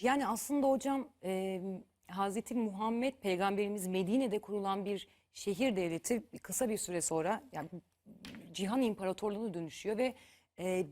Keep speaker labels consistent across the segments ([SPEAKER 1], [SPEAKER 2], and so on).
[SPEAKER 1] Yani aslında hocam e, Hazreti Muhammed peygamberimiz Medine'de kurulan bir şehir devleti kısa bir süre sonra yani cihan imparatorluğuna dönüşüyor ve e,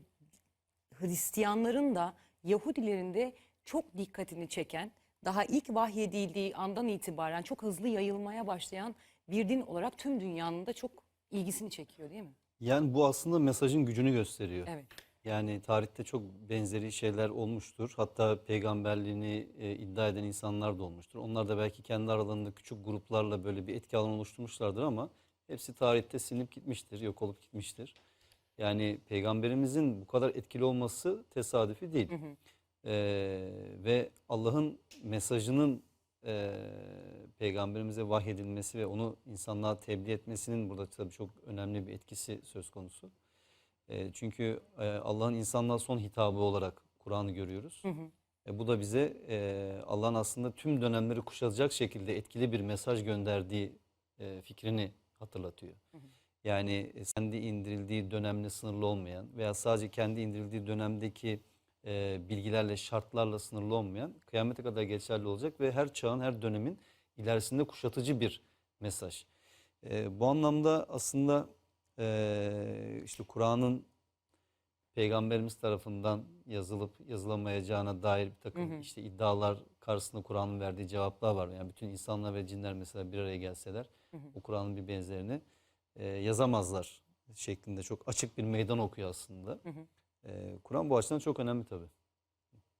[SPEAKER 1] Hristiyanların da Yahudilerin de çok dikkatini çeken daha ilk vahyedildiği andan itibaren çok hızlı yayılmaya başlayan bir din olarak tüm dünyanın da çok ilgisini çekiyor değil mi?
[SPEAKER 2] Yani bu aslında mesajın gücünü gösteriyor.
[SPEAKER 1] Evet.
[SPEAKER 2] Yani tarihte çok benzeri şeyler olmuştur. Hatta peygamberliğini e, iddia eden insanlar da olmuştur. Onlar da belki kendi aralarında küçük gruplarla böyle bir etki alanı oluşturmuşlardır ama hepsi tarihte silinip gitmiştir, yok olup gitmiştir. Yani peygamberimizin bu kadar etkili olması tesadüfi değil. Ee, ve Allah'ın mesajının e, peygamberimize vahyedilmesi ve onu insanlığa tebliğ etmesinin burada tabii çok önemli bir etkisi söz konusu. E, çünkü e, Allah'ın insanlığa son hitabı olarak Kur'an'ı görüyoruz. E, bu da bize e, Allah'ın aslında tüm dönemleri kuşatacak şekilde etkili bir mesaj gönderdiği e, fikrini hatırlatıyor. Yani e, kendi indirildiği dönemle sınırlı olmayan veya sadece kendi indirildiği dönemdeki e, bilgilerle, şartlarla sınırlı olmayan, kıyamete kadar geçerli olacak ve her çağın, her dönemin ilerisinde kuşatıcı bir mesaj. E, bu anlamda aslında e, işte Kur'an'ın Peygamberimiz tarafından yazılıp yazılamayacağına dair bir takım işte iddialar karşısında Kur'an'ın verdiği cevaplar var. Yani bütün insanlar ve cinler mesela bir araya gelseler o Kur'an'ın bir benzerini e, yazamazlar şeklinde çok açık bir meydan okuyor aslında. E, Kur'an bu açıdan çok önemli tabii.